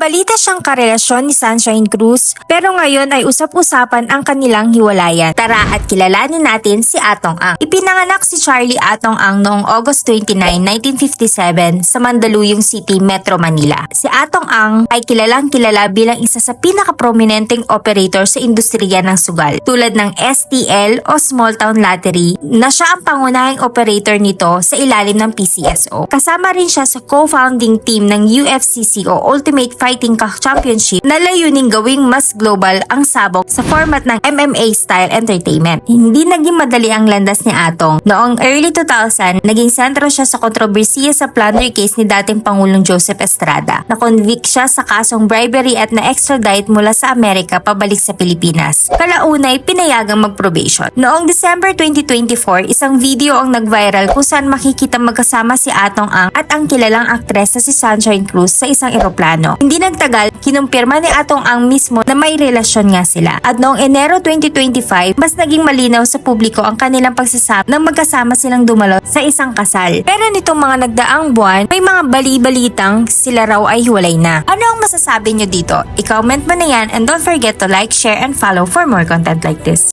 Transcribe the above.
Nagbabalita siyang karelasyon ni Sunshine Cruz pero ngayon ay usap-usapan ang kanilang hiwalayan. Tara at kilalanin natin si Atong Ang. Ipinanganak si Charlie Atong Ang noong August 29, 1957 sa Mandaluyong City, Metro Manila. Si Atong Ang ay kilalang kilala bilang isa sa pinaka-prominenteng operator sa industriya ng sugal tulad ng STL o Small Town Lottery na siya ang pangunahing operator nito sa ilalim ng PCSO. Kasama rin siya sa co-founding team ng UFCC o Ultimate Fighting Championship na layuning gawing mas global ang sabok sa format ng MMA style entertainment. Hindi naging madali ang landas ni Atong. Noong early 2000, naging sentro siya sa kontrobersiya sa plunder case ni dating Pangulong Joseph Estrada. Na-convict siya sa kasong bribery at na-extradite mula sa Amerika pabalik sa Pilipinas. Kalaunay, pinayagang mag-probation. Noong December 2024, isang video ang nag-viral kung saan makikita magkasama si Atong Ang at ang kilalang aktres na si Sunshine Cruz sa isang eroplano. Hindi nagtagal, kinumpirma ni Atong Ang mismo na may relasyon nga sila. At noong Enero 2025, mas naging malinaw sa publiko ang kanilang pagsasama nang magkasama silang dumalo sa isang kasal. Pero nitong mga nagdaang buwan, may mga bali-balitang sila raw ay hiwalay na. Ano ang masasabi nyo dito? I-comment mo na yan and don't forget to like, share, and follow for more content like this.